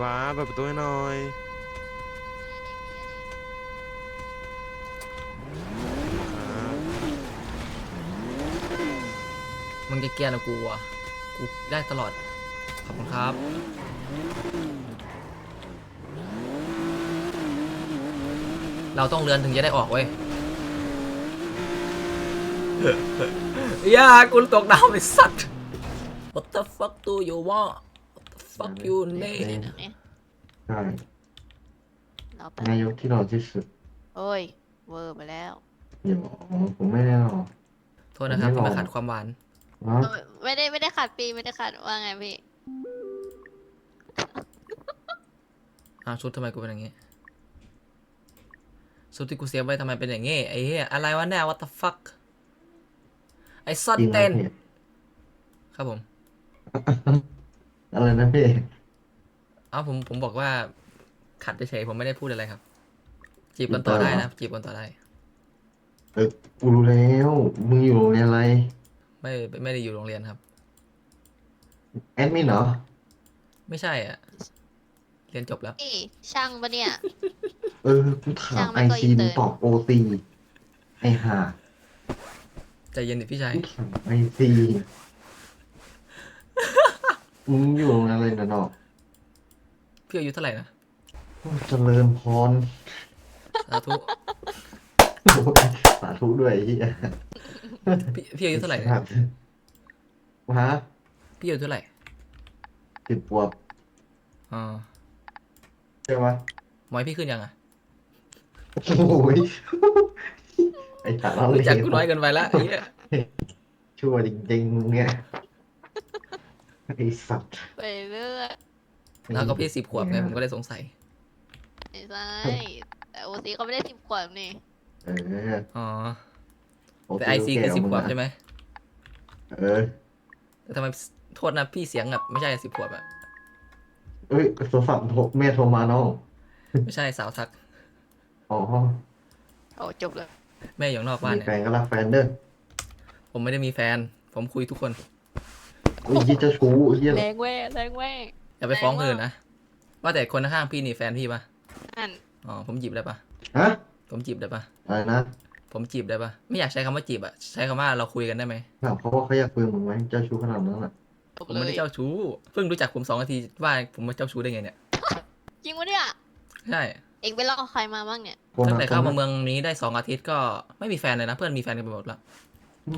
ว้าเปิดประตูให้หน่อยครับมึงจะเกลียร์นะกูอะกูได้ตลอด ขอบคุณครับ เราต้องเรือนถึงจะได้ออกเว้ย อย่ากูตกดาวไปสัตว์ What the fuck do you want What the fuck you need เนี่ยใช่เราไปนายกที่หล่อที่สุดโอ้ย เวอร์ไปแล้วเดี๋ยวผมไม่ได้หรอกโทษนะครับไม่ที่หรอกมาขัดความหวานเนาะเออไม่ได้ไม่ได้ขัดปีไม่ได้ขัดว่าไงพี่อ้าวชุดทำไมกูเป็นอย่างงี้ชุดที่กูเซฟไว้ทำไมเป็นอย่างงี้ไอ้เหี้ยอะไรวะเนี่ย what the fuck ไอ้ซอนจริงไหมเต้นพี่ครับผม อะไรนะพี่อ้าวผมผมบอกว่า ขัดเฉยๆผมไม่ได้พูดอะไรครับ จีบกันต่อได้นะจีบกันต่อได้ เออกูรู้แล้วมึงอยู่โรงเรียนอะไรไม่ไม่ได้อยู่โรงเรียนครับ แอดมินเหรอไม่ใช่อะ เรียนจบแล้วพี่ช่างปะเนี่ย เออกูถามช่างไอไม่ก็ซีอินเตมึองร์ตอบโอซีไอห่าใจเย็นดิพี่ชายกูถามไอซี มึงอยู่โรงเรียนอะไรนะเนาะพี่อายุเท่าไหร่นะเจริญพรสาธุสาธุด้วยไอ้เหี้ยพี่พี่อายุเท่าไหร่ครับฮะพี่อายุเท่าไหร่สิบปวบอ๋อใช่ไหมหมอยพี่ขึ้นยังอะโอ้ยไอ้สารเลรู้วจักกูน้อยเกินไปละไอ้เหี้ย ชั่วจริงๆมึงเนี่ย ไอ้สัตว์ไปเรื่อยแล้วก็พี่สิบขวบไงผมก็เลยสงสัยไม่ใช่แต่โอซีเขาไม่ได้สิบขวบนี่เอออ๋อโอแต่เคไอซีโเคือสิบขวบมึงะใช่ไหมเออแต่ทำไมโทษนะพี่เสียงแบบไม่ใช่สิบขวบอะเอ้ยโทรศัพท์โทรแม่โทรมาเนาะไม่ใช่สาวทักอ๋อโอ้จบเลยแม่อยู่นอกบ้านมีเนี่ยแฟนก็รักแฟนเด้อผมไม่ได้มีแฟน ผมคุยทุกคน ไอ้ยี่เจ้าชู้ไอ้ยี่แรงแว่แรงแว่อย่าไปฟ้องแรงคนมากอื่นนะ ว่าแต่คนข้างๆพี่นี่แฟนพี่ปะนั่นอ๋อผมจีบได้ปะฮะผมจีบได้ปะอะไรนะผมจีบได้ปะไม่อยากใช้คำว่าจีบอะใช้คำว่าเราคุยกันได้ไหมถามเขาว่าเขาอยากคุยกับมึงไหมเจ้าชู้ขนาดนั้นอะจบผมเลไม่ยได้เจ้าชู้เพิ่งรู้จักผมสองนาทีว่าผมมาเจ้าชู้ได้ไงเนี่ยจริงวะเนี่ยใช่เองไปล่อใครมาบ้างเนี่ยคนตั้งละแต่คเข้านมาเมืองนี้ได้สองอาทิตย์ก็ไม่มีแฟนเลยนะ เพื่อนมีแฟนกันไปหมดแล้ว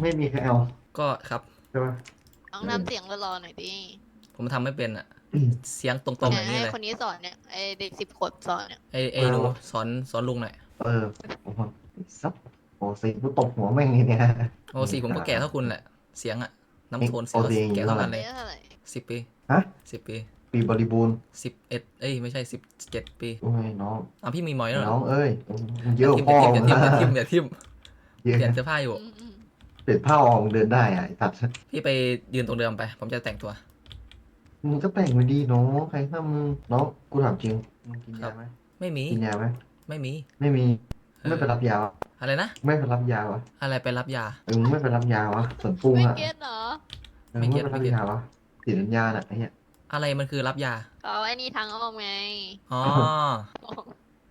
ไม่มีใครเอาก็ครับใช่ไห มต้องทำเสียงรอๆหน่อยดิผมทำไม่เป็นอะอืมเสียงตรงๆอย่างนี้ให้เลยคนนี้สอนเนี่ยไอเด็กสิบขวบสอนเนี่ยไอ้ไอ้หนูสอนสอนลุงหน่อยเออผมว่าไอ้ซับโอ้สิกูตบหัวแม่งเลยเนี่ยโอ้สีผมก็แก่เท่าคุณแหละ เสียงอะน้ำโทนเสียงโอ้ดีแก่เท่ากันเลยเท่าไหร่สิบปีฮะสิบปี ปีบริบูรณ์สิบเอ็ดเอ้ยไม่ใช่สิบเจ็ดปีโอ้ยน้องอะพี่มีหมอยแล้วเหรน้อองเอ้ยเยอย่าอะทิมพ่ออย่าทิมอย่าทิมอย่าทิมเยเปลี่ยนอะเสื้อผ้าอยู่อืมอืม เปลี่ยนผ้าออกเดินได้อะไอ้ตัดพี่ไปยืนตรงเดิมไป ผมจะแต่งตัว มึงก็แต่งมาดีน้องใครถ้ามึงน้องกูถามจริงมึงกินครัยาบไหมไม่มี กินยาไหมไม่มี ไม่มีเออไม่ไปรับยาวะอะไรนะ ไม่ไปรับยาวะอะไรไปรับยา เออมึงไม่ไปรับยาวะส่วนปุ้งไม่อะเก็ตเหรอเออไม่มึงเก็ไม่ตไปรับยาวะติดสัญญาน่ะไอ้เหี้ยอะไรมันคือรับยาเขาไอ้นี่ทางอ้อมไงอ๋อ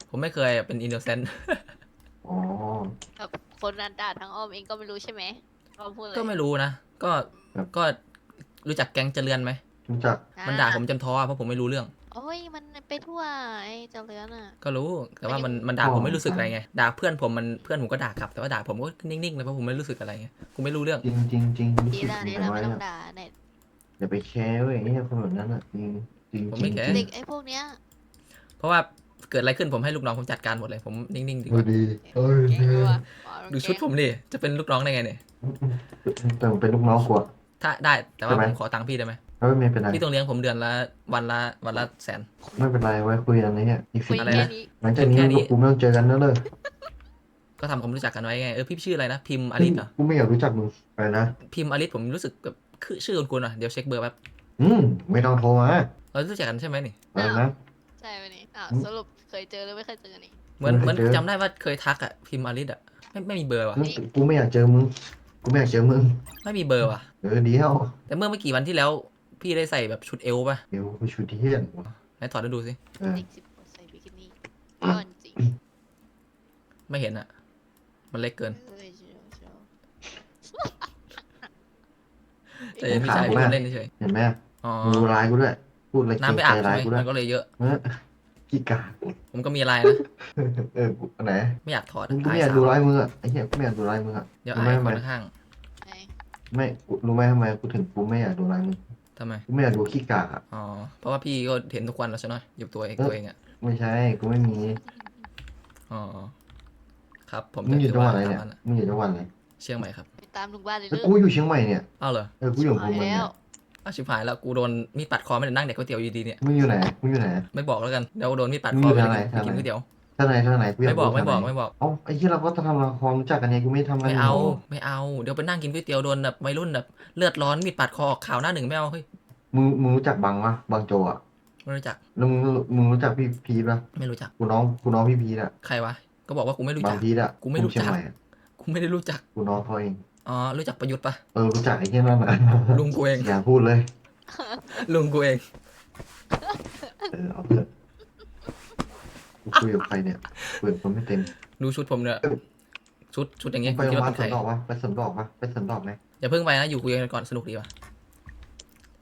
ผมไม่เคยเป็นอินโนเซนต์ อ๋อแบบ คนนันด่าทางอ้อมเองก็ไม่รู้ใช่ไหมเขาพูดเลยก็ไม่รู้นะ ก็ก็รู้จักแก๊งเจริญไหม รู้จักมันด่าผมจนท้ออะเพราะผมไม่รู้เรื่อง โอ้ยมันไปทั่วไอ้เจ้าเลือนอะ ก็รู้ แต่ว่ามันมันด่าผมไม่รู้สึกอะไรไง ด่าเพื่อนผมมันเพื่อนผมก็ด่ากลับ แต่ว่าด่าผมก็นิ่งๆเลยเพราะผมไม่รู้สึกอะไรไง กูไม่รู้เรื่อง จริงจริงจริงรู้ดีสึกละดียังละไงไม่ต้องอะด่าเนี่ยอย่าไปแชร์เว้ยไอ้เหี้ยคนแบบนั้นอะจริงจริงผมจไม่ริงแคร์จริงเด็กไอ้พวกเนี้ยเพราะว่า เกิดอะไรขึ้นผมให้ลูกน้องผมจัดการหมดเลยผมนิ่งๆดีกดูว่าดีเอ้ยเก่งด้วยว่ะดูชุดผมดิจะเป็นลูกน้องได้ไงเนี่ยแต่ผมเป็นลูกน้องขวดถ้าได้แต่ว่าใช่ไหผมมขอตังค์พี่ได้ไหมเอ้ยไม่เป็นไรพี่ต้องเลี้ยงผมเดือนละวันละวันละแสนไม่เป็นไรไว้คุยกันนะเนี่ยอีกสิคุบยอะไรแค่นะนี้หลังจากนี้แค่นี้พวกกูไม่ต้องเจอกันแล้วเลยก็ทำความรู้จักกันไว้ไงเออพี่ชื่ออะไรนะพิมพ์อลิสเหรอกูไม่อยากรู้จักมึงอะไรนะพิมพ์อลิสผมรู้สึกแบบคือชื่อคุณๆอะเดี๋ยวเช็คเบอร์แป๊บอืมไม่ต้องโทรมาเรารู้จักกันใช่ไหมนี่อะไรนะใช่ไหมนี่อ้าวอืมสรุป เคยเจอหรือไม่เคยเจอนี่เหมือนเหไม่มือนเคยเจอจำได้ว่าเคยทักอะพิมพ์อลิสอะไม่ไม่มีเบอร์ว่ะอืมกูไม่อยากเจอมึงกูไม่อยากเจอมึงไม่มีเบอร์ว่ะเออเดียวแต่เมื่อไม่กี่วันที่แล้ว พี่ได้ใส่แบบชุดเอวป่ะเดี๋ยวกูชุดที่เฮียนไหนให้ถอดให้ดูสิเออเด็กสิบขวบใส่บิกินี่ก้อนจริงไม่เห็นอะมันเล็กเกินเอ้ยเชียวเชียวแต่ยังไม่ใช่พี่เล่นเฉยเห็นไหมๆอ๋อมึงดูร้ายกูด้วยพูดอะไรน้ำไปอาบใจใช่ร้าไหยมกูด้วมัยนก็เลยเยอะเออ ขี้กากผมก็มีอะไรนะ เออกูอันไหนไม่อยากถอดมึงกูอาไม่ยอยากสาดูวร้ายมึงอะไอ้เหี้ยกูไม่อยากดูร้ายมึงอะเดี๋ยวรู้อาไหมยทำไมคนข้างไงไม่กูรู้ไหมทำไมกูถึงกูไม่อยากดูร้ายมึงทำไม กูไม่อยากดูขี้กากอะอ๋อ เพราะว่าพี่ก็เห็นทุกวันแล้วใช่ไหมอยู่ตัวเองตัวเองอะ ไม่ใช่กูไม่มีอ๋อ ครับ ผมมึงอยู่จังหวัดอะไรตามเนี่ยนั้นอะมึงอยู่จังหวัดอะไรเชียงใหม่ครับ ไปตามลุงบ้านเลยแล้วเลิกกูอยู่เชียงใหม่เนี่ย อ้าวเหรอ เออกูอยู่หาภูยมิแล้เนี่วย อ้าวชิบหายแล้วกูโดนมีดปัดคอไม่ได้นั่งเด็กก๋วยเตี๋ยวอยู่ดีเนี่ยมึงอยู่ไหนมึงอยู่ไหน ไม่บอกแล้วกันเดี๋ยวโดนมีดปัดมึคงออยู่ไปทางไหนกินทางไหนก๋วยเตี๋ยวท่านไหนท่านไหนกูอยาไม่บอกรู้ไม่บอกท่านหนไม่บอกเอ้าไอ้ที่เราก็จะทำละครรู้จักกันเนี่ยกูไม่ทำอะไรไม่เอาหรกไม่เอาเดี๋ยวไปนั่งกินก๋วยเตี๋ยวโดนแบบวัยรุ่นแบบเลือดร้อนมีดปัดคอออกข่าวหน้าหนึ่งไม่เอาเฮ้ยมึงมึงรู้จักบังปะบังโจอะไม่รู้จักแล้วมึงมึงรู้จักพี่พีทปะไม่รู้จักกูน้องกูน้องพี่พีทอะใครวะก็บอกว่ากูไม่รู้บาจังกพีทอะกูไม่รู้จักเชียงใหม่อะกูไม่ได้รู้จักกูน้องเขาเอง อ๋อ รู้จักประยุทธ์ปะเออรู้จักไอ้ที่นั่นอะลุงกูเองอย่าพูดเลยลุงกูเองเออเอาเถอะกูคุยกับใครเนี่ยเปิดคนไม่เต็ม ดูชุดผมเนี่ยชุดชุดอย่างเงี้ยไปคุณคิดโรงพยาว่าบาลเป็นสใครวนดอกปะไปสวนดอกปะไปสวนดอกไหมอย่าเพิ่งไปนะอยู่คุยกันก่อนสนุกดีว่ะ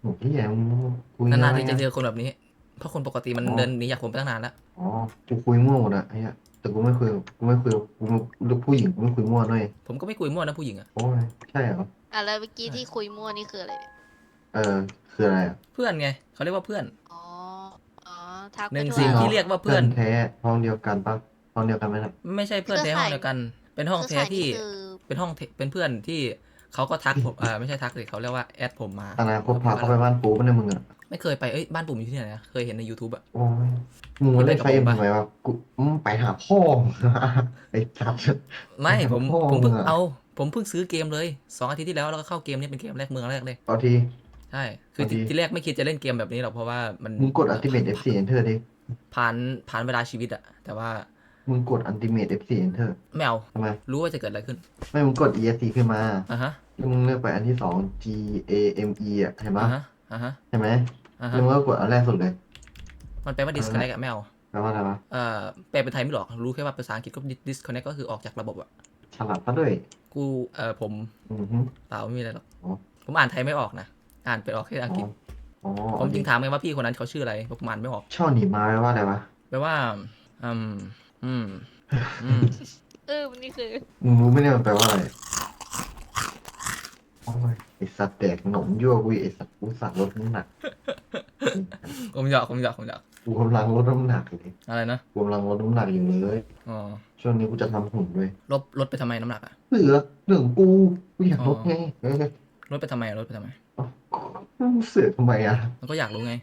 หนูพี่แย่มึงคุยนานๆอะไรที่จะอะเจอคนแบบนี้ เพราะคนปกติมันอ๋อเดินหนีจากผมไปตั้งนานแล้ว อ๋อกูคุยมั่วหมดอะไอ้เหี้ย แต่กูไม่คุยกูไม่คุยกูลูกผู้หญิงกูไม่คุยมั่วด้วยผมก็ไม่คุยมั่วนะผู้หญิงอะโอ้ยใช่เหรออะแล้วเมื่อกี้ที่คุยมั่วนี่คืออะไรเนี่ยเออคืออะไรอะเพื่อนไงเขาเรียกว่าเพื่อนอ๋อ อ๋อ ทักไปหนึ่งทั่วสิ่งหรอที่เรียกว่าเพื่อน แท้ห้องเดียวกันปะห้องเดียวกันไหมนะไม่ใช่เพื่อนแท้ห้องเดียวกัน เป็นห้องคือแท้ขายที่นี่คือเป็นห้องเทเป็นเพื่อนที่เขาก็ทักผมอ่าไม่ใช่ทักเลยเขาเรียกว่าแอดผมมา อนาคตพาเขาไปบ้านปูปะเนี่ยมึงอะ ไม่เคยไปเอ้ยบ้านผมอยู่ที่ไหนนะเคยเห็นใน YouTube อะ โอ้ยมึงมาเล่นไฟเอ็มไปกับผมปะ ทำไมวะกูอืมไปหาพ่อมึงไอ้จับไม่ผมพ่อผมเพิ่งมึงอะเอา ผมเพิ่งซื้อเกมเลยสองอาทิตย์ที่แล้วแล้วก็เข้าเกมนี้เป็นเกมแรกเมืองแรกเลยเอาที ใช่คือพอดีที่ที่แรกไม่คิดจะเล่นเกมแบบนี้หรอกเพราะว่ามันมึงกดอัลติเมท F4 Enter ดิผ่านผ่านเวลาชีวิตอะแต่ว่ามึงกดอัลติเมท F4 Enter ไม่เอาทำไมรู้ว่าจะเกิดอะไรขึ้นไม่มึงกด ESC ขึ้นมาอะฮะแล้วมึงเลือกไปอันที่สอง G A M E อะเห็นอะปะฮะอะฮะ ใช่ไหม อะแล้ฮะวมึงก็กดอันแรกสุดเลย มันแปลว่า disconnect อะไม่เอาแปลว่าอะไรวะเอ่อแปลเป็นไทยไม่หรอก รู้แค่ว่าภาษาอังกฤษก็ disconnect ก็คือออกจากระบบอะฉลาดซะด้วย กูเอ่อผมอือฮึ เปล่าไม่มีอะไรหรอก อ๋อ ผมอ่านไทยไม่ออกนะ อ่านเป็นออกแค่อังกฤษ อ๋อผมจึงถามไงว่าพี่คนนั้นเขาชื่ออะไรเพราะผมอ่านไม่ออก ช่อหนีมาแปลว่าอะไรวะ แปลว่า อืม อืม อืม เออมันนี่คือ มึงรู้ไหมเนี่ยมันแปลว่าอะไรโอ้ ยไอสัตว์แดกขนมยั่วกูอีกไอสัตว์กูสั่งลดน้ำหนักผมหยอกผมหยอกผมหยอกกูกำลังลดน้ำหนักเลยอะไรนะกูกำลังลดน้ำหนักอยู่เลยอ๋อช่วงนี้กูจะทำหุ่นด้วยลดลดไปทำไมน้ำหนักอะเหลือเรื่องกูกูอยากลดไงเออลดไปทำไมลดไปทำไมมึงเสือกทำไมอะมันก็อยากรู้ไง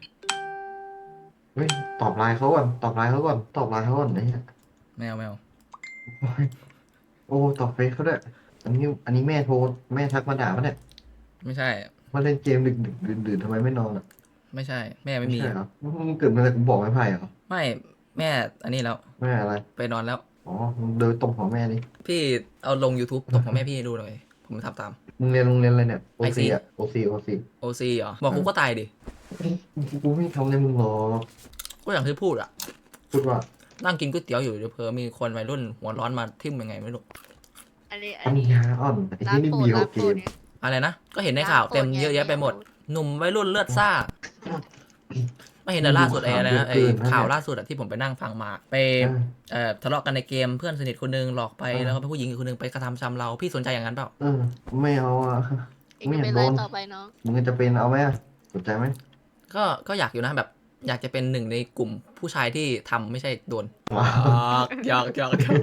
เฮ้ยตอบไลน์เขาก่อนตอบไลน์เขาก่อนตอบไลน์เขาก่อนเนี่ยแมวแมวโอ้ยโอ้ตอบเฟซเขาด้วย อันนี้อันนี้แม่โทรแม่ทักมาด่าปะเนี่ยไม่ใช่มาเล่นเกมดึกดึกดื่นดื่นทำไมไม่นอนอะไม่ใช่ แม่ไม่มี ใช่เหรอมึงเกิดมาอะไรกูบอกไม่ไพ่เหรอไม่แม่อันนี้แล้ว แม่อะไร ไปนอนแล้ว อ๋อมึงเดินตรงหัวแม่นี่พี่เอาลง YouTube ตกของแม่พี่ให้ดูเลยผมทำตาม มึงเรียนโรงเรียนอะไรเนี่ยโอ IC ซีอะโอซีโอซี OC เหรอบอกกูก็ตายดิกูไม่ทำอะไรมึงหรอกก็อย่างที่พูดอะพูดว่า นั่งกินก๋วยเตี๋ยวอยู่เดี๋ยวเพอมีคนวัยรุ่นหัวร้อนมาทิ่มยังไงไม่รู้ อันนี้อัปันญนี้ญาอ่อนไอ้ร้าที่นนี่โปรดมีโอร้านเกโปรดมเนี่ยอะไรนะ ก็เห็นในข่าวเต็มเยอะแยะไปหมด หนุ่มวัยรุ่นเลือดซ่า ไม่เห็นแต่ล่าสุดไอ้อะไรนะไอ้ข่าวล่าสุดอะที่ผมไปนั่งฟังมาไปเออเอ่อทะเลาะกันในเกมเพื่อนสนิทคนหนึงหลอกไปเออแล้วก็เป็นผู้หญิงอีกคนหนึงไปกระทำชำเราพี่สนใจอย่างนั้นเปล่าเออไม่เอาอะเองไม่จะอยากเป็นไรโดนต่อไปน้องมึงจะเป็นเอาไหมอะสนใจไหมก็ก็อยากอยู่นะแบบ อยากจะเป็นหนึ่งในกลุ่มผู้ชายที่ทำไม่ใช่โดนว้าวหยอกหยอกหยอก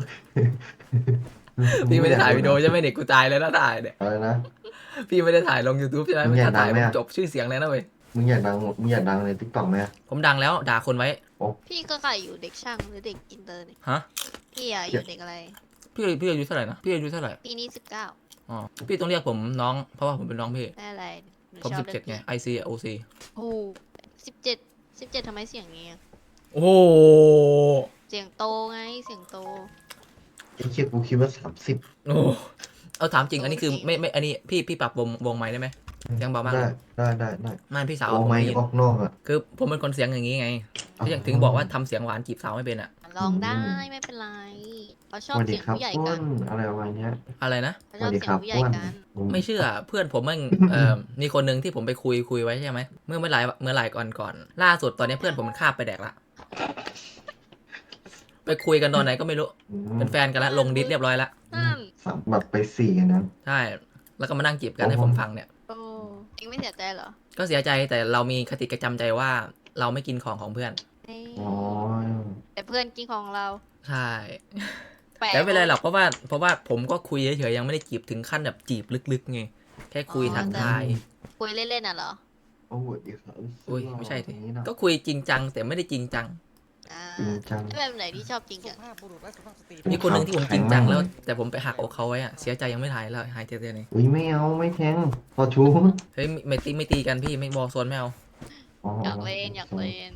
พี่ไม่ได้ถ่ายวิดีโอใช่ไหมเด็กกูตายเลยนะถ่ายเนี่ยอะไรนะ พี่ไม่ได้ถ่ายลง YouTube ใช่ไหมมึงไม่อยากได้ถ่ายดังไหมผมอะ จบชื่อเสียงเลยนะเว้ยมึงอยากดังมึงอยากดังในทิกตอกไหมอะผมดังแล้วด่าคนไว้ พี่ก็ขายอยู่เด็กช่างหรือเด็กอินเตอร์เนี่ยฮะ พี่อะอยู่เด็กอะไร พี่พี่อายุเท่าไหร่นะพี่อายุเท่าไหร่ปีนี้สิบเก้าอ๋อพี่ต้องเรียกผมน้องเพราะว่าผมเป็นน้องพี่ได้อะไรหนูผมชอสิบบเจ็ดไง IC OC โอ้สิบเจ็ดสิบเจ็ดทำไมเสียงงี้อะโอ้โหเสียงโตไงเสียงโต ไอ้เชี่ยกูคิดว่าสามสิบโอ้เอาถามจริงอันนี้คือไม่ไม่อันนี้พี่พี่ปรับวงวงไม้ได้ไหมเสียงเบามากได้เลยได้ได้ได้ไม่พี่สาวโอ้ผมไม่ได้ยินออกนอกอะคือผมเป็นคนเสียงอย่างนี้ไงก็อย่างถึงบอกว่าทำเสียงหวานจีบสาวไม่เป็นอะลองได้ไม่เป็นไรเขาชสอบวัสดีเสียงครับผู้ใหญ่อ้วกันนอะไรประมาณเนี้ยอะไรนะ เขาสชอวับสดีเสียครังบผู้ใหญ่อ้วนกันไม่เชื่อเพื่อนผมมั่งเอ่อมีคนหนึ่งที่ผมไปคุยคุยไว้ใช่ไหมเมื่อเมื่อหลายเมื่อหลายก่อนก่อนล่าสุดตอนนี้เพื่อนผมมันคาบไปแดกละ ไปคุยกันตอนไหนก็ไม่รู้อืมเป็นแฟนกันละลงดิสเรียบร้อยละนั่นสามแบบไปสี่กันนะ ใช่แล้วก็มานั่งจีบกันให้ผมฟังเนี่ย โอ้เองไม่เสียใจเหรอก็เสียใจแต่เรามีคติประจำใจว่าเราไม่กินของของเพื่อนเอ้ยอ๋อ แต่เพื่อนกินของเราใช่ แปลก แต่ไม่เป็นไรหรอกเพราะว่าเพราะว่าผมก็คุยเฉยๆยังไม่ได้จีบถึงขั้นแบบจีบลึกๆไงแค่คุยทักทาย คุยเล่นๆน่ะเหรอ โอ้ยดีครับอุ้ยไม่ใช่ทีอย่างนี้นะก็คุยจริงจังแต่ไม่ได้จริงจัง อ่าจริงจังไม่แบบไหนที่ชอบจริงจังมีคนหนึ่งที่ผมจริงจังแล้ว แต่ผมไปหักอกเขาไว้อะเสียใจยังไม่หายแล้วหายใจเดียวนี่อุ้ยไม่เอาไม่แทงพอชูเฮ้ยไม่ตีไม่ตีกันพี่ไม่บอลโซนไม่เอาอยากเล่นอยากเล่น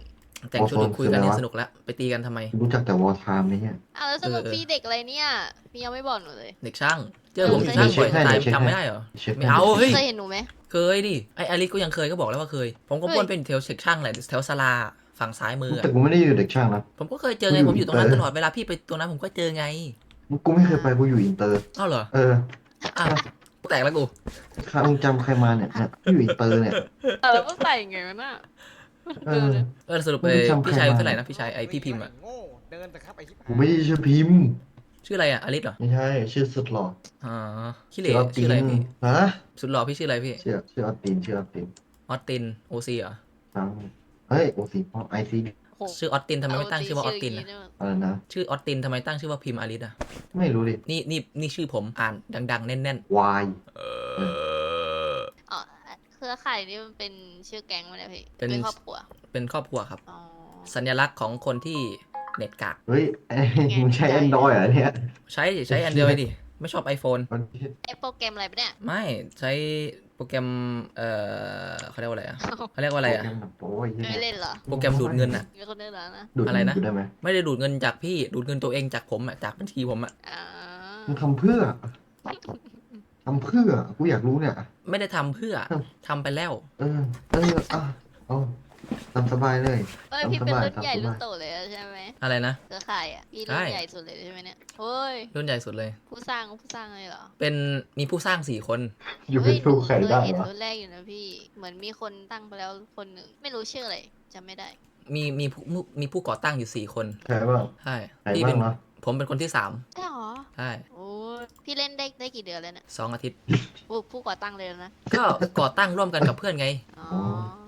แต่งชุดคุยกันเนี่ยสนุกแล้วไปตีกันทำไม รู้จักแต่วอลไทม์เนี่ย อ้าวแล้วสรุปเออ พี่เด็กอะไรเนี่ยพี่ยังไม่บอกหนูเลย เด็กช่าง เจอผมอยู่ช่างบ่อยจะตายจำไม่ได้เหรอ เช็คไม่เอาเฮ้ย เคยเห็นหนูไหมเคยดิไออลิสก็ยังเคยก็บอกแล้วว่าเคย ผมก็เฮ้ยวนเป็นแถวเช็คช่างแหละแถวสลา ฝั่งซ้ายมืออะแต่กูไม่ได้อยู่เด็กช่างนะ ผมก็เคยเจอไงกูผอยู่มอยู่ตรงนั้นเออตลอดเวลาพี่ไปตรงนั้นผมก็เจอไงกูไม่เคยไปกูอยู่อินเตอร์ อ้าวเหรอเอออ้าวแตกแล้วกูข้ามึงจำใครมาเนี่ยเนี่ยกูอยู่อินเตอร์เนี่ยเออแล้วก็ใส่ไงวะน่ะเออ เออสรุปไปไม่จำใครพี่ชายมา เท่าไหร่นะพี่ชายไอพี่พิมพ์อะโง่เดินแต่ครับไอ้ชิบหายกูไม่ได้ชื่อพิมพ์ชื่ออะไรอะอลิสเหรอไม่ใช่ชื่อสุดหล่ออ๋อขี้เหร่ออชื่ออะไรพี่ฮะสุดหล่อพี่ชื่ออะไรพี่ชื่อชื่อออสตินชื่อออสตินออสตินโอซีเหรอ ฟัง เฮ้ยโอซีพอไอซีโอ้โหชื่อออสตินทำไมไม่ตั้งชื่อว่าออสตินอะอะไรนะ ชื่อออสตินทำไมตั้งชื่อว่าพิมพ์อลิสอะไม่รู้ดินี่นี่นี่ชื่อผมอ่านดัง ๆ แน่นวายๆเออ อ๋อเครือข่ายนี่มันเป็นชื่อแก๊งไหมเนี่ยพี่เป็น เป็นครอบครัวเป็นครอบครัวครับ อ๋อ สัญลักษณ์ของคนที่เน็ตกาก เฮ้ยไอ้มึงใช้แอนดรอยเหรอเนี่ยใช้ใช้อันเดียวไปดิ ไม่ชอบ iPhone มันไอโปรแกรมอะไรปะเนี่ย ไม่ใช้ โปรแกรม เอ่อเขาเรียกว่าอะไรอะเขาเรียกว่าอะไรอะ โอ้ยไม่เล่นเหรอโปรแกรมดูดเงินอะ มีคนเล่นเหรอนะดูดอะไรนะดูได้ไหมไม่ได้ดูดเงินจากพี่ ดูดเงินตัวเองจากผมอะ จากบัญชีผมอะอ่ามึงทำเพื่อทำเพื่อกูอยากรู้เนี่ย ไม่ได้ทำเพื่อทำไปแล้ว เออ เอออะเอาทำสบายเลย เอ้ยพี่เป็นรุ่นใหญ่ทำสบายรุ่นโตเลย อะใช่ไหมอะไรนะ เครือข่ายอะพี่รุ่นใช่ ใหญ่สุดเลยใช่ไหมเนี่ยเฮ้ย รุ่นใหญ่สุดเลย ผู้สร้างผู้สร้างเลยเหรอเป็นมีผู้สร้างสี่คน อยู่เป็นสู้ใครได้เฮ้ยหนูเคยเห็นวะรุ่นแรกอยู่นะพี่ เหมือนมีคนตั้งไปแล้วคนหนึ่งไม่รู้ชื่ออะไรจำไม่ได้ มีมีผู้มีผู้ก่อตั้งอยู่สี่คนใครบ้างใช่ใครพี่บ้าเป็งนเนาะผมเป็นคนที่สามใช่หรอ ใช่โอ้ยพี่เล่นได้ได้กี่เดือนแล้วเนี่ยสองอาทิตย์ ผู้ผู้ก่อตั้งเลยนะ ก็ก่อตั้งร่วมกันกับเพื่อนไง อ๋อ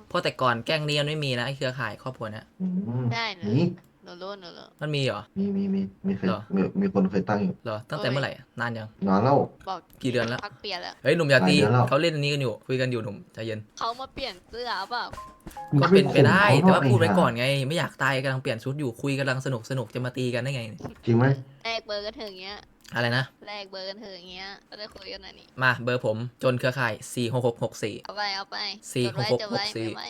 เพราะแต่ก่อนแก๊งนี้มันไม่มีนะไอ้เครือข่ายครอบครัวเนี้ยอืมได้นะนี่ หนูรู้หนูรู้มันมีเหรอ มีมีมีมีเคยเหรอ มีมีคนเคยตั้งอยู่เหรอตั้งแต่เมื่อไหร่อะนานยัง นานแล้ว บอกกี่เดือนแล้ว พักเปลี่ยนแล้ว เฮ้ยหนุ่มอย่าตีหลายเดือนแล้ว เขาเล่นอันนี้กันอยู่คุยกันอยู่หนุ่มใจเย็นเขามาเปลี่ยนเสื้อเปล่าก็เป็นไปได้มึงแต่ว่าข่มพูดไว้เขาก่อนไง ไม่อยากตายกำลังเปลี่ยนชุดอยู่คุยกำลังสนุกสนุกจะมาตีกันได้ไง จริงไหมแลกเบอร์กันเถอะอย่างเงี้ยอะไรนะ แลกเบอร์กันเถอะอย่างเงี้ยก็ได้คุยกันหน่อยนี่มาเบอร์ผมจนเครือข่าย 4 6 6 6 4 เอาไปเอาไปสี่จดไว้หกหกจดไว้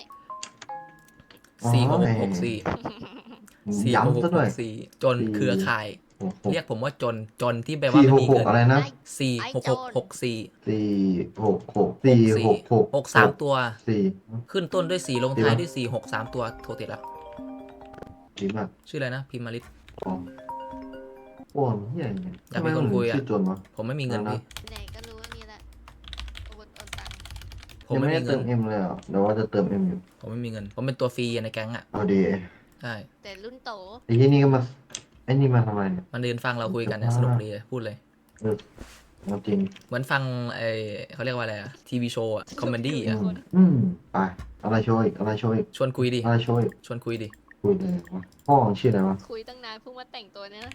หกสี่ จดไว้4 6 6 6 4 4 6ย้ำซะ6ด้วย6 4จนเครือข่าย หกหกเรียกผมว่าจนจนที่แปลว่าสี่ไม่หกมีหกเงินอะไรนะ4 6 6 6 4สี่หกหกสี่หกหก6 3ตัว สี่ขึ้นต้นด้วย4ลงท้ายด้วย4 6 3ตัวโทรติดแล้วดีมากชื่ออะไรนะพิมมาริตอ๋อโอ้ยเฮียเนี่ยอยากมีคนคุยอะ ชื่อจนวะ ผมไม่มีเงินพี่ไหนก็รู้ว่านี่แหละโอนโอนตังค์ผมยังไม่ไม่มีได้เงิเตินมเอ็มเลยเหรอะเดี๋ยวว่าจะเติมเอ็มอยู่ผมไม่มีเงิน ผมเป็นตัวฟรีในแก๊งอะเอาดี ใช่ แต่รุ่นโต ไอ้ที่นี่ก็มาไอ้นี่มาทำไมเนี่ยมันเดินฟังเราคุยกันเนี่ยสนุกดีเลยพูดเลย เอาจริงเหมือนฟังไอเขาเรียกว่าอะไรอะทีวีโชว์อะคอมเมดี้อือะมอืมไปอะไรโชว์อีกอะไรโชว์อีกชวนคุยดิอะไรโชว์อีกชวนคุยดิคุยเลยวะพ่อของชื่ออะไรวะคุยตั้งนานเพิ่งมาแต่งตัวเนี่ยนะ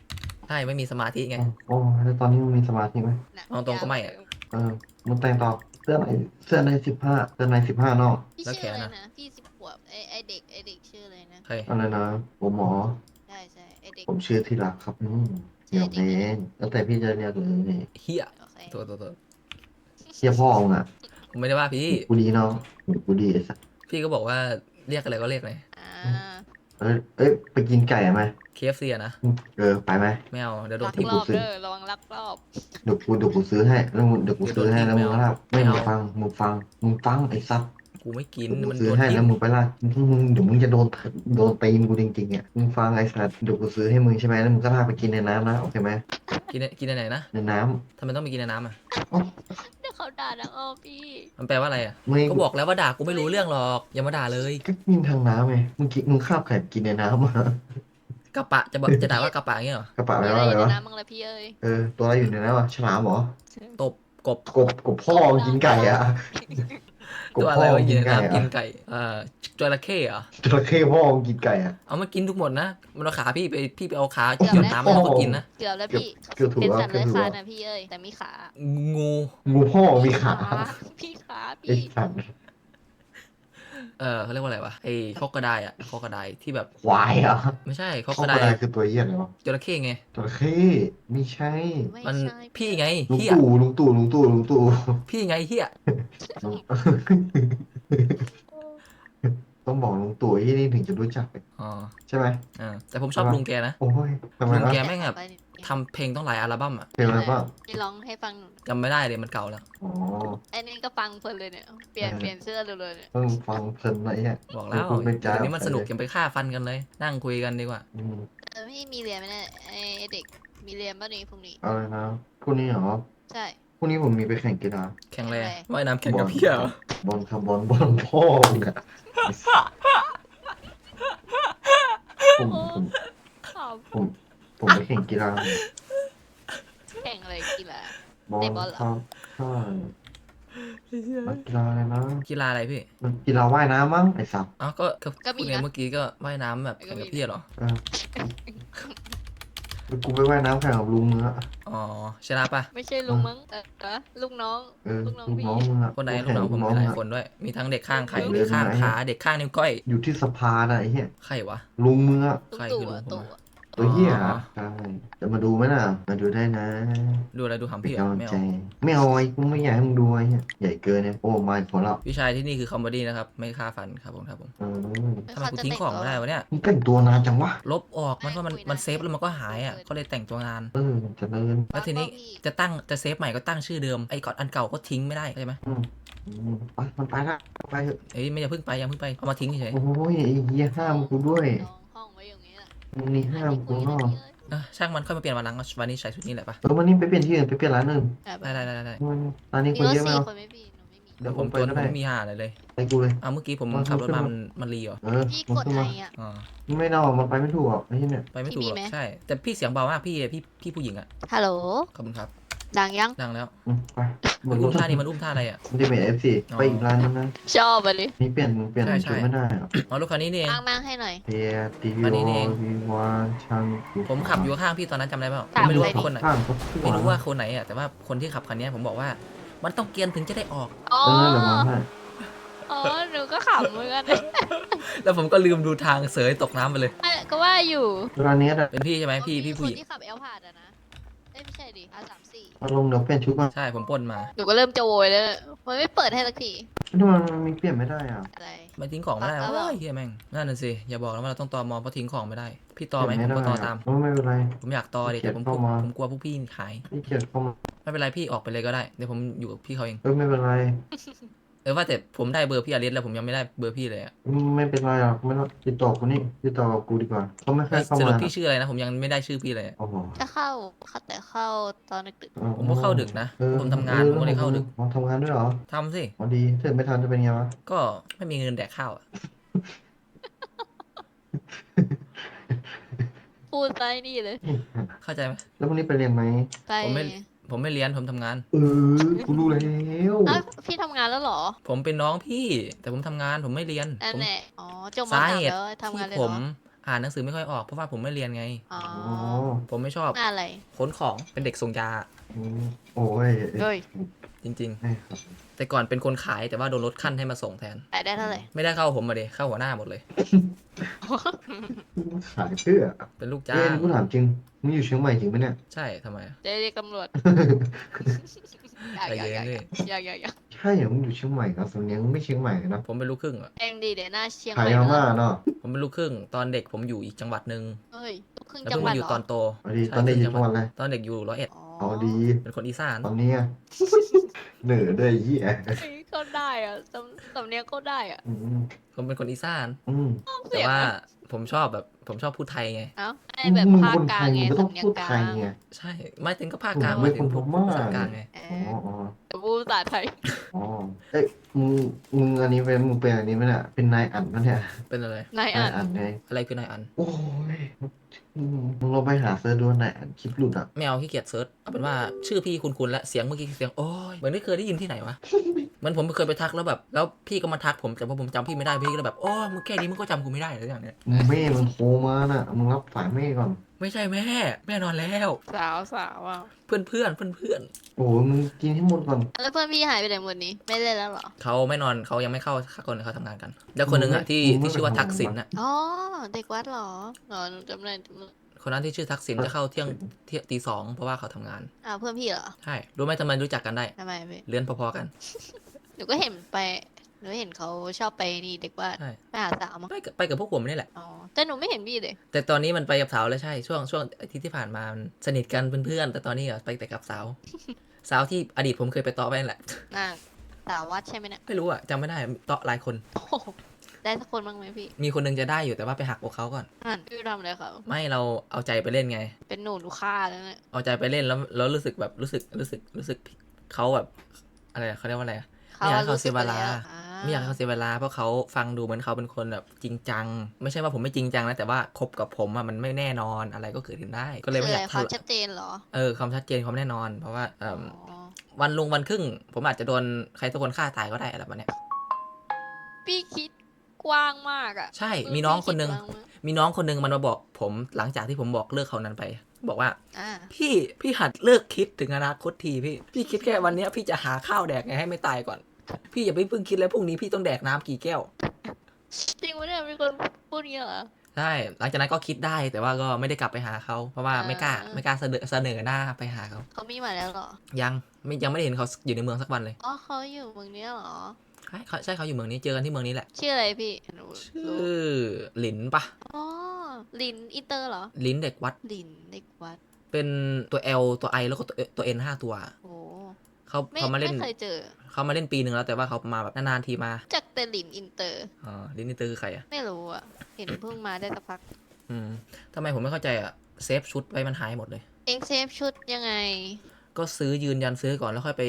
ใช่ไม่มีสมาธิไง โอ้แล้วตอนนี้มึงมีสมาธิไหมน่ะเอาตรงก็ไม่อะ เออมึงแต่งต่อเสื้อในเสื้อในสิบห้าเสื้อในสิบห้านอก พี่แล้วชื่ออะไรแขนอะนะ พี่สิบขวบไอไอเด็กไอเด็กชื่อ อะไรนะใครอะไรนะผมหมอ ใช่ใช่ไอเด็กผมชื่อที่รักครับอืมเดี๋ยวเองแล้วแต่พี่จะเรียกเลยนี่เฮียโอเคตัวตัวตัวเฮียพ่อมึงอะผมไม่ได้ว่าพี่ กูดีเนาะกูดีไอ้สัสพี่ก็บอกว่าเรียกอะไรก็เรียกเลยอ่าเอ้ยเอ้ยไปกินไก่ไหม KFC อะนะ เออไปไหมไม่เอาเดี๋ยวโดลันกทิ้งรอบเด้อระวังลักรอบเดี๋ยวกูเดี๋ยวกูซื้อให้แล้วมึงเดี๋ยวกูซื้อให้แล้วมึงก็รับไม่ไม่มึเอางฟังมึงฟังมึงฟังไอ้สัส กกูไม่กินกูมันซื้โดอนให้ทิ่แล้วมมึงไปล่ามึงเดี๋ยวมึงจะโดนโดนตีนกูจริงๆอะมึงฟังไอ้สัตว์เดี๋ยวกูซื้อให้มึงใช่ไหมแล้วมึงก็ลากไปกินในน้ำนะโอเคไหมกินในกินในไหนนะในน้ทำไมต้องไปกินในน้ำอะเดี๋ยวเขาด่านะอ้อพี่ มันแปลว่าอะไรอะำไม่ก็บอกแล้วว่าด่ากูไม่รู้เรื่องหรอกอย่ามาด่าเลยก็กินทางน้ำไงมึงกินมึงข้าวไข่กินในน้ำอะกระปะจะบอกจะด่าว่ากระปะอย่างเงี้ยเหรอกระเป๋ามีแปลอะไรว่าอะไรวะอยู่ในน้ำมั้งละพี่เอ้ยเออตัวอะไรอยู่ในน้ำอะฉลามเหรอ ตบกบกบกบพ่อมึงกินไก่อะ กบตัวอะพ่ไรอวะมึงกิกินนในไก่น้ำกิอะนไก่เอ่อจระเข้เหรอจระเข้พ่อมึงกินไก่อะเอามากินทุกหมดนะ มันเอาขาพี่ไปพี่ไปเอาขาเกือบหยดแล้วน้ำมันก็กินนะเกือบแล้วพี่ เกือบถูกเป็นแล้วสัตว์เกืเลื้ออบยถูกคลาแล้นวนะพี่เอ้ยแต่มีขางูงูพ่อมีขาพี่ขาไอ้พี่สัตว์ เออเขาเรียกว่าอะไรวะไอ้คอกกระไดอะคอกกระไดที่แบบควายเหรอไม่ใช่คอกข้อกระกไดระไดคือตัวเหี้ยอะไรวะจระเข้ไงจระเข้ไม่ใช่ไม่มันใช่พี่ไงลุงเฮียตู่ลุงตู่ลุงตู่ลุงตู่พี่ไงเฮียลุงต้องบอกลุงตู่ที่นี่ถึงจะรู้จักอ๋อใช่ไหมอ่าแต่ผมชอบใช่ปะลุงแกนะโอ้ยทำไมลุงวะแกแม่งแบบไปนี่ ทำเพลงต้องหลายอัลบั้มอะเพลงอะไรบ้างพี่ร้องให้ฟังหน่อยจำไม่ได้เลยมันเก่าแล้ว อ๋อไอ้นี่ก็ฟังเพลินเลยเนี่ย เปลี่ยนเออเปลี่ยนเสื้อเลยๆเนี่ยต้องฟังเพลินอะไรเนี่ย บอกแล้วคุณเป็นจ้าเดี๋ยวนี้มันสนุกไปเลยยังไปฆ่าฟันกันเลย นั่งคุยกันดีกว่า อืมเออพี่มีเรียนไหมเนี่ยไอ้ไอ้เด็กมีเรียนป่ะนี่พรุ่งนี้เอาเลยนะพรุ่งนี้เหรอใช่ พรุ่งนี้ผมมีไปแข่งกีฬา แข่งเลยแข่งอะไรว่ายน้ำแข่งกับพี่เหรอบอลครับบอลบอลพ่อมึงอะผมผมขอบผม ผมไปแข่งกีฬาแข่งอะไรกีฬา บอลเตะบอลเหรอ ครับใช่นักกีฬาอะไรนะกีฬาอะไรพี่มันกีฬาว่ายน้ำมั้งไอ้สับอ๋อก็ก็ก็มีพูดไงนะ เมื่อกี้ก็ว่ายน้ำแบบก็แข่งมีกับพี่เหรอ เออแล้วกูไปว่ายน้ำแข่งกับลุงมึงอะอ๋อชนะปะไม่ใช่ลุงมั้งเออเออลูกน้อง เออลูกน้องลูกพี่น้องมึงอะคนไหนกูลูกแข่งน้องผมกับมีหลายอะคนด้วย มีทั้งเด็กข้างไข่เออเด็กข้างขา เด็กข้างนิ้วก้อย อยู่ที่สภาน่ะไอ้เหี้ย ใครวะ ลุงมึงอะลุงใครตู่คือลุอะงผมตู่อะอะ ตัวเหี้ยอ๋ออะใช่จะมาดูไหมน่ะ มาดูได้นะดูอะไรดูหำเป็นพี่เหรอกำลังไม่ใจเอาไม่เอาไอ้กูไม่อยากให้มึงดูไอ้เหี้ยใหญ่เกินเนี่ยโอ้มาอีกคนละพี่ชายที่นี่คือคอมเมดี้นะครับ ไม่ฆ่าฟันครับผมครับผมเออทำไมกูทิ้งของไม่ได้วะเนี่ยมึงแต่งตัวนานจังวะ ลบออกมันว่ามันมันเซฟแล้วมันก็หายอะก็เลยแต่งตัวงานเออเจะเดินแล้วทีนี้จะตั้งจะเซฟใหม่ก็ตั้งชื่อเดิมไอ้ก่อนอันเก่าก็ทิ้งไม่ได้ใช่ไหมอืมอืมไปมันไปละไปเถอะเอ้ยไม่อย่าเพิ่งไปอย่าเพิ่งไปเอามาทิ้งเฉยโอ้ยไอ้เหี้ยห้ามกูด้วย ลองห้องไว้อย่างนี้แหละมึงนี่ห้ามกูคุยเนาะนะพี่เอ้ยๆอะช่างมันค่อยมาเปลี่ยนวันหลังวันนี้ใส่ชุดนี้แหละปะเออวันนี้ไปเปลี่ยนที่อื่นไปเปลี่ยนร้านอื่นแบบได้ได้ได้ได้มันร้านนี้มีคนรถเยอะไหมสี่เอาคนไหมพี่หนูไม่มี เดี๋ยวผผมมไปตัวก็ผมได้ไม่มีหาอะไรเลยไปกูเลย เอาเมื่อกี้ผมมาขับรถมาขึ้นมามันมันรีเหรอเออพี่มันกดขึ้นไอมาอะ อ๋อไม่เอามันไปไม่ถูกหรอกไอ้ที่เนี่ยไปไม่ถูกหรอกพี่มีไหมใช่แต่พี่เสียงเบามากพี่พี่พี่ผู้หญิงอะฮัลโหล ขอบคุณครับ ดังยัง ดังแล้วอืมไปมันอุ้มท่านี้มันอุ้มท่าอะไรอะ มันจะเป็นเอฟซีอ๋อไปอีกร้านนึงนะชอบอะดินี่เปลี่ยนเปลี่ยนใช่ใช่ ชุดไม่ได้หรออ๋อรถคันนี้นี่เองมั่งมั่งให้หน่อยเฮียตีอันนี้นี่เองวิวานชังกูผมขับอยู่ข้างพี่ตอนนั้นจำได้เปล่าตามไม่รู้ไปว่าดิ คนไหนข้างก็ขึ้นไม่รู้ว่าคนไหนอะแต่ว่าคนที่ขับคันนี้ผมบอกว่า มันต้องเกียร์ถึงจะได้ออก อ๋อ เออเดี๋ยวมาให้อ๋อ หนูก็ขำเหมือนกันแล้วผมก็ลืมดูทางเสยตกน้ำไปเลยเอ้ยก็ว่าอยู่ร้านนี้นะเป็นพี่ใช่ไหมพี่พี่คผู้นหญิงที่ขับเอลพาดอะนะเอ้ยไม่ใช่ดิอาสา มสี่มาลงเดี๋ยวเปลี่ยนชุดมาใช่ผมปล้นมาหนูก็เริ่มจะโวยแล้ว มันไม่เปิดให้สักที ทำไมมันมีเปลี่ยนไม่ได้อะ อะไรไม่ทิ้งของไม่ได้เอาโอ้เอายเฮียแม่งนั่นน่ะสิอย่าบอกนะว่าเราต้องตอมอเพราะทิ้งของไม่ได้ พี่ตอไหมเปลี่ยนผมก็ตอไได้ตามะไม่เป็นไร ผมอยากตอดิแต่ผมเขียนเข้ามาผมกลัวพวกพี่หายนี่เกียรเข้ามาไม่เป็นไรพี่ออกไปเลยก็ได้เดี๋ยวผมอยู่กับพี่เขาเอง เออไม่เป็นไร เออว่าแต่ผมได้เบอร์พี่อาริสแล้วผมยังไม่ได้เบอร์พี่เลยอะไม่เป็นไรหรอกไม่ต้องติดต่อกูนี่ติดต่อกับกูดีกว่าเขาไม่ค่อยเข้าสรุมาปพี่ชื่ออะไรนะผมยังไม่ได้ชื่อพี่เลยอะโอ้โหจะเข้าเข้าแต่เข้าตอนดึกผมก็เข้าดึกนะออผมทำงานผมก็เลยเข้าดึกอ๋อทำงานด้วยเหรอทำสิ อ๋อดีถ้าไม่ทันจะเป็นไงวะ ก็ไม่มีเงินแดกข้าวอะๆพูดไปนี่เลยเข้าใจไหมแล้ววันนี้ไปเรียนไหม ไปผมไม่ ผมไม่เรียนผมทำงาน เออกูรู้แล้ว อ้าวพี่ทำงานแล้วเหรอผมเป็นน้องพี่ แต่ผมทำงานผมไม่เรียนนั่นผมแหละอ๋อจบมาสาถามเหตุแล้วทำงานเลยที่เหผรอมอ่านหนังสือไม่ค่อยออกเพราะว่าผมไม่เรียนไง อ๋ออ๋อผมไม่ชอบหน้าอะไรขนของเป็นเด็กส่งยา อืมโอ้ย เฮ้ย จริงให้ครับๆแต่ก่อนเป็นคนขายแต่ว่าโดนลดขั้นให้มาส่งแทน ขายได้เท่าไหร่ไม่ได้เข้าผมมาเดยเข้าหัวหน้าหมดเลย ขายเพื่อเป็นลูกเอ้จ้ายงกูถามจริงมึงอยู่เชียงใหม่จริงปะเนี่ย ใช่ทำไมอะจะเรียกตำรวจอยากใจอยากเย็อนยากดิอยากอยากอยากใช่เหรอมึงอยู่เชียงใหม่กับสำเนียงมึงไม่เชียงใหม่นะผมเป็นลูกครึ่งอะเองดีเดี๋ยวหน้าเชียงใหขายม่ยาไปม่าแล้วเนาะผมเป็นลูกครึ่ง ตอนเด็กผมอยู่อีกจังหวัดหนึ่งเฮ้ยลูกครึ่งแล้วจังเพิ่งหวัมาดอยู่เหรตออนโตเอาดีใช่ตอนนี้อยู่จัจังหวัดอะไรตอนเด็กอยู่ร้อยเอ็ดเอาดีเป็นคนอีสานตอนนี้อะ เหนือด้วยไอ้เหี้ยก็ได้อะสำสำเนียงก็ได้อะอืมผมเป็นคนอีสาน อืมเสีแต่ยงว่าอะผมชอบแบบผมชอบพูดไทยไง เอ้าไอ้แบบมึงภาคคนกไทลางยไงมึงก็ต้องสำเนียงพูดกลาไทยงไง ใช่ไม่ถึงก็ภาคกลางผมไม่เป็นถึงคนพม่า ภาษากลางไง เออ๋อออ๋อเดี๋ยวพูดภาษาไทยอ๋อเอ้ยมึงมึงอันนี้เป็นมึงเป็นอันนี้ไหมเนี่ยเป็นนายอันปะเนี่ยเป็นอะไร นายนาอ่ายนอันไงอะไรคือนายอัน โอ้ย อืมมึงลองไปหาเซิร์ชดูนายอันคลิปหลุดอะ ไม่เอาขี้เกียจเซิร์ชเอาเป็นว่าชื่อพี่คุณคุณและเสียงเมื่อกี้เสียงโอ้ยเหมือนไม่เคยได้ยินที่ไหนวะ เหมือนผมเคยไปทักแล้วแบบ แล้วพี่ก็มาทักผมแต่พอผมจำพี่ไม่ได้พี่ก็เลยแบบโอ้มึงแค่นี้มึงก็จำกูไม่ได้หรืออย่างเนี้ยแม่มึงโทรมาน่ะ มึงรับสายแม่ก่อน ไม่ใช่แม่ แม่นอนแล้ว สาวสาวอะเพื่อนเพื่อนเพื่อนเพื่อนโอ้ยมึงกินให้หมดก่อนแล้วเพื่อนพี่หายไปไหนหมดนี้ ไม่เล่นแล้วเหรอ เขาไม่นอนเขายังไม่เข้าคนเขาทำงานกัน แล้วคนหนึงอะที่ที่ชื่อว่าทักษิณอะอ๋อเด็กวัดเหรออ๋อหนูจำได้จำได้คนนั้นที่ชื่อทักษิณจะเข้าเที่ยงเที่ยงตีสองเพราะว่าเขาทำงานอ่าเพื่อนพี่เหรอใช่รู้ไหมทำไมรู้จักกันได้ทำไมพี่เรียนพอๆกันหนูก็เห็นไปห นูเห็นเขาชอบไปนี่เด็กวัดใช่ ไปหาสาวมั้งไปกับไปกับพวกผมนี่แหละ อ๋อแต่หนูไม่เห็นพี่เลยแต่ตอนนี้มันไปกับสาวแล้วใช่ช่วงช่วงอาทิตย์ที่ผ่านมามันสนิทกันเป็นเพื่อนแต่ตอนนี้อะไปแต่กับสาว สาวที่อดีตผมเคยไปเตาะไปนั่นแหละ น่าสาววัดใช่ไหมเนี่ยไม่รู้อะจำไม่ได้เตาะหลายคน โอ้โหได้สักคนบ้างไหมพี่มีคนหนึงจะได้อยู่แต่ว่าไปหักอกเขาก่อนนั่นพี่ทำอะไรเขาไม่เราเอาใจไปเล่นไง เป็นหนูหนูฆ่าแล้วเนี่ยเอาใจไปเล่นแล้วแล้วรู้สึกแบบรู้สึกรู้สึกรู้สึกเขาแบบอะไรอะเขาเรียกว่าอะไรอะไม่อยากให้เขาเสียเวลา ไม่อยากให้เขาเสียเวลาเพราะเขาฟังดูเหมือนเขาเป็นคนแบบจริงจัง ไม่ใช่ว่าผมไม่จริงจังนะแต่ว่าคบกับผมอะมันไม่แน่นอนอะไรก็เกิดขึ้นได้ ก็เลยไม่อยากคืออะไรทะความชัดเจนเหรอเออความชัดเจนความแน่นอน เพราะว่าเอิ่มอ๋อวันลงวันครึ่ง ผมอาจจะโดนใครสักคนฆ่าตายก็ได้อะไรแบบเนี้ยพี่คิดกว้างมากอะใช่มีน้องคนหนึงพี่ดกว้างมากมีน้องคนหนึงมันมาบอกผมหลังจากที่ผมบอกเลิกเขานั้นไป บอกว่าอ่าพี่พี่หัดเลิกคิดถึงอนาคตทีพี่ พี่คิดแค่วันเนี้ยพี่จะหาข้าวแดกไงให้ไม่ตายก่อน พี่อย่าไปเพิ่งคิดเลยพรุ่งนี้พี่ต้องแดกน้ำกี่แก้ว จริงวะเนี่ยมีคนพูดอย่างนี้เหรอ ใช่ หลังจากนั้นก็คิดได้แต่ว่าก็ไม่ได้กลับไปหาเขา เพราะว่าไม่กล้า อ่า ไม่กล้าเสนอเสนอหน้าไปหาเขา เขามีมาแล้วเหรอ ยังไม่ยังไม่ได้เห็นเขาอยู่ในเมืองสักวันเลยอ๋อเขาอยู่เมืองนี้เหรอ ใช่เขาใช่เขาอยู่เมืองนี้เจอกันที่เมืองนี้แหละ ชื่ออะไรพี่หนูชื่รู้อหลินปะอ๋อลินอินเตอร์เหรอลินเด็กวัด ลินเด็กวัด เป็นตัว L ตัว I แล้วก็ตัวตัว N ห้าตัว โอ้ เขาไม่เขามาเล่นไม่เคยเจอ เขามาเล่นปีหนึ่งแล้วแต่ว่าเขามาแบบนานๆทีมา จากแต่ลินอินเตอร์อ๋อลินนี่เตอร์คือใครอะไม่รู้อะเห็นเพิ่งมาได้สักพัก อืมทำไมผมไม่เข้าใจอะเซฟชุดไว้มันหายหมดเลย เองเซฟชุดยังไง ก็ซื้อยืนยันซื้อก่อนแล้วค่อยไป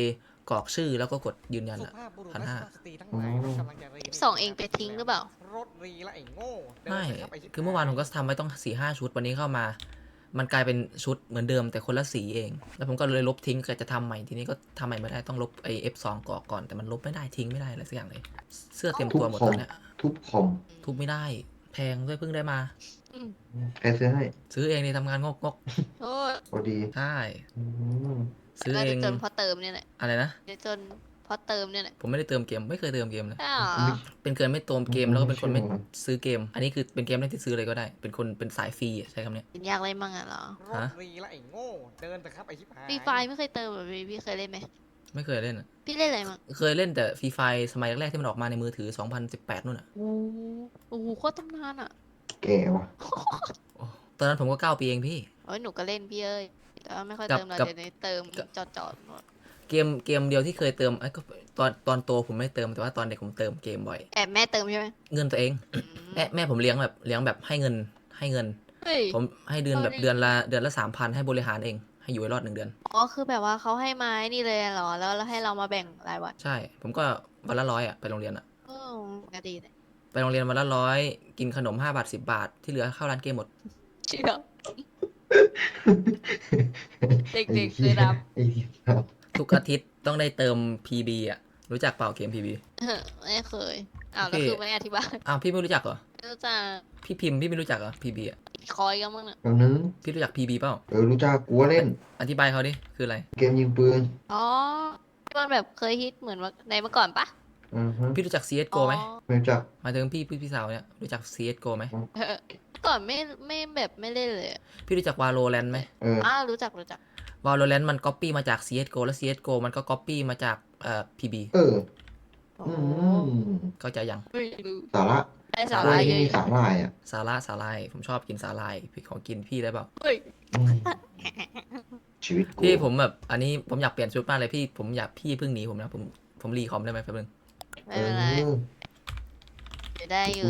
กรอกชื่อแล้วก็กดยืนยันสุอะ ภาพบุรุษพันและห้า สุภาพสตรีทั้งหลายนะกำลังจะรีสองเองไปทิ้งหรือเปล่า รถรีและไอ้โง่เดินไม่ปรับชิบคือเมื่อวานผมก็ทำไว้ต้องสี่ห้าชุดวันนี้เข้ามา มันกลายเป็นชุดเหมือนเดิมแต่คนละสีเอง แล้วผมก็เลยลบทิ้งก็จะทำใหม่ทีนี้ก็ทำใหม่ไม่ได้ต้องลบไอเอฟสองกรอกก่อนแต่มันลบไม่ได้ทิ้งไม่ได้อะไรสักอย่างเลย เสื้อเต็มตัวหมดตอนเนี้ยทุบคอมทุบไม่ได้ แพงด้วยเพิ่งได้มาใครซื้อให้ ซื้อเองนี่ทำงานงกงกโอ้ยพอดีๆใช่อืมซื้อก็เอจะงจนเพราะเติมเนี่ยแหละอะไรนะจะจน เพราะเติมเนี่ยแหละผมไม่ได้เติมเกมไม่เคยเติมเกมเลยใช่เหรอเป็นเกินไม่เติมเกมแล้วก็เป็นคนไม่ซื้อเกม อันนี้คือเป็นเกมแรกที่ซื้อเลยก็ได้ เป็นคนเป็นสายฟรีอะใช้คำเนี้ยเป็นยากอะไรมั่งอะเหรอรฮะถรีและไอ้โง่ เดินไปครับไอ้ชิบหายฟรีไฟไม่เคยเติมแบบพี่เคยเล่นไหมไม่เคยเล่นอะพี่เล่นอะไรมั่งเคยเล่นแต่ฟรีไฟสมัยแรกๆที่มันออกมาในมือถือ 2018นู่นอะโอ้โหโอ้โหโคตรตำนานอะแก่ว่ะโอ้ตอนนั้นผมก็9ปีเองพี่ โอ้ยหนูก็เล่นพี่เอ้ยแต่ว่าไม่ค่อยกับเติมเรากับ เดี๋ยวนี้เติมกับจอดจอดๆหมด เกมเกมเดียวที่เคยเติมไอ้ยก็ตอนตอนโตผมไม่เติมแต่ว่าตอนเด็กผมเติมเกมบ่อย แอบแม่เติมใช่ไหมเงินตัวเองอืมแม่แม่ผมเลี้ยงแบบเลี้ยงแบบให้เงินให้เงิน เฮ้ย ผมให้เดือนแบบเอาดิ เดือนละเดือนละสามพันให้บริหารเอง ให้อยู่ให้รอดหนึ่งเดือน อ๋อคือแบบว่าเขาให้ไม้นี่เลยเหรอ แล้วแล้วให้เรามาแบ่งรายวันใช่ ผมก็วันละร้อยอะไปโรงเรียนอะโอ้ก็ดีเลยไปโรงเรียนวันละร้อยกินขนม5บาท10บาทที่เหลือเข้าร้านเกมหมด เชื่อ เด็กๆไอ้หี้เคยรับ ไอ้เหี้ยครับ ทุกอาทิตย์ต้องได้เติม PB อะ รู้จักเปล่าเกม PB เออไม่เคยอ้าวแล้วโอเคคือไม่อธิบายอ้าวพี่ไม่รู้จักเหรอไม่รู้จักพี่พิมพ์พี่ไม่รู้จักเหรอ PB อะคอยกันมั้งเนี่ยแป๊บนึงพี่รู้จัก PB เปล่าเออรู้จักกูว่าเล่น อธิบายเขาดิคืออะไร เกมยิงปืนอ๋อที่มันแบบเคยฮิตเหมือนว่าในเมื่อก่อนปะอือฮะพี่รู้จัก CSGO ไหมอ๋อไม่รู้จักหมายถึงพี่พี่พี่สาวเนี่ยรู้จัก CSGO ไหมเออเมื่อก่อนไม่ไม่แบบไม่เล่นเลยอะพี่รู้จัก Valorant ไหมเอออ้าวรู้จักรู้จัก Valorant มัน copy มาจาก CSGO แล้ว CSGO มันก็ copy มาจากเอ่อ PB เออโอ้อืมเข้าใจยัง ไม่รู้สาระได้สาอะไรระเยที่อะมีสาหร่ายอะสาระสาลาย ผมชอบกินสาลาย พี่ขอกินพี่ได้เปล่า เฮ้ยอืมชีวิตกูพี่ผมแบบ อันนี้ผมอยากเปลี่ยนชุดมากเลยพี่ ผมอยากพี่เพิ่งหนีผมนะ ผม ผมรีคอมได้ไหมแป๊บนึง ไม่เป็นไรอออยู่ได้อยู่